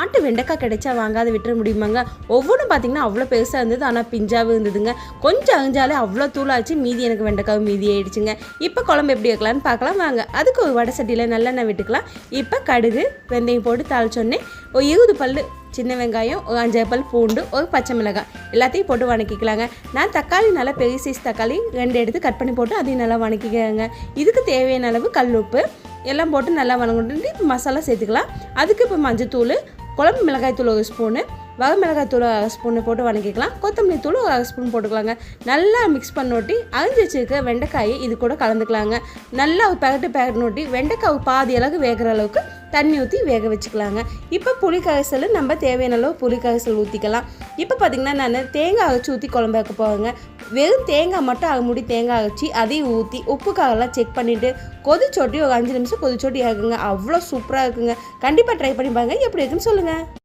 ஆட்டு வெண்டைக்காய் கிடைச்சா வாங்காத விட்டுற முடியுமாங்க? ஒவ்வொன்றும் பார்த்தீங்கன்னா அவ்வளோ பெருசாக இருந்தது ஆனால் பிஞ்சாவும் இருந்ததுங்க. கொஞ்சம் அழிஞ்சாலே அவ்வளோ தூளாச்சு மீதி எனக்கு வெண்டைக்காவும் மீதி ஆயிடுச்சுங்க. இப்போ குழம்பு எப்படி வைக்கலான்னு பார்க்கலாம் வாங்க. அதுக்கு ஒரு வடை சட்டியில் நல்லெண்ணெய் விட்டுக்கலாம். இப்போ கடுகு வெந்தயம் போட்டு தாளிச்சோன்னே ஒரு இருபது பல் சின்ன வெங்காயம் ஒரு அஞ்சாறு பல் பூண்டு ஒரு பச்சை மிளகாய் எல்லாத்தையும் போட்டு வணக்கிக்கலாங்க. நான் தக்காளி நல்லா பெரிய சைஸ் தக்காளி ரெண்டு எடுத்து கட் பண்ணி போட்டு அதையும் நல்லா வணக்கிக்கங்க இதுக்கு தேவையான அளவு கல் உப்பு எல்லாம் போட்டு நல்லா வணங்கிட்டு மசாலா சேர்த்துக்கலாம். அதுக்கு இப்போ மஞ்சத்தூள் குழம்பு மிளகாய்த்தூள் ஒரு ஸ்பூனு வகை மிளகாய் தூள் அரை ஸ்பூனு போட்டு வணக்கிக்கலாம். கொத்தமல்லி தூள் ஒரு அரை ஸ்பூன் போட்டுக்கலாங்க. நல்லா மிக்ஸ் பண்ணோட்டி அரிஞ்சு வச்சுருக்க வெண்டைக்காயை இது கூட கலந்துக்கலாங்க. நல்லா ஒரு பேக்கெட்டு பேக்கெட் நோட்டி வெண்டைக்காய் பாதி அளவுக்கு வேகிற அளவுக்கு தண்ணி ஊற்றி வேக வச்சுக்கலாங்க. இப்போ புளி கரைசல் நம்ம தேவையான அளவு புளி கரைசல் ஊற்றிக்கலாம் இப்போ பார்த்திங்கன்னா நான் தேங்காய் அரைச்சி ஊற்றி குழம்பு வைக்க போவேங்க வெறும் தேங்காய் மட்டும் அரை முடி தேங்காய் அரைச்சி அதையும் ஊற்றி உப்பு காரெல்லாம் செக் பண்ணிவிட்டு கொதிச்சோட்டி ஒரு அஞ்சு நிமிஷம் கொதிச்சோட்டி ஆகுங்க அவ்வளோ சூப்பராக இருக்குங்க. கண்டிப்பாக ட்ரை பண்ணி பாருங்க. எப்படி இருக்குன்னு சொல்லுங்கள்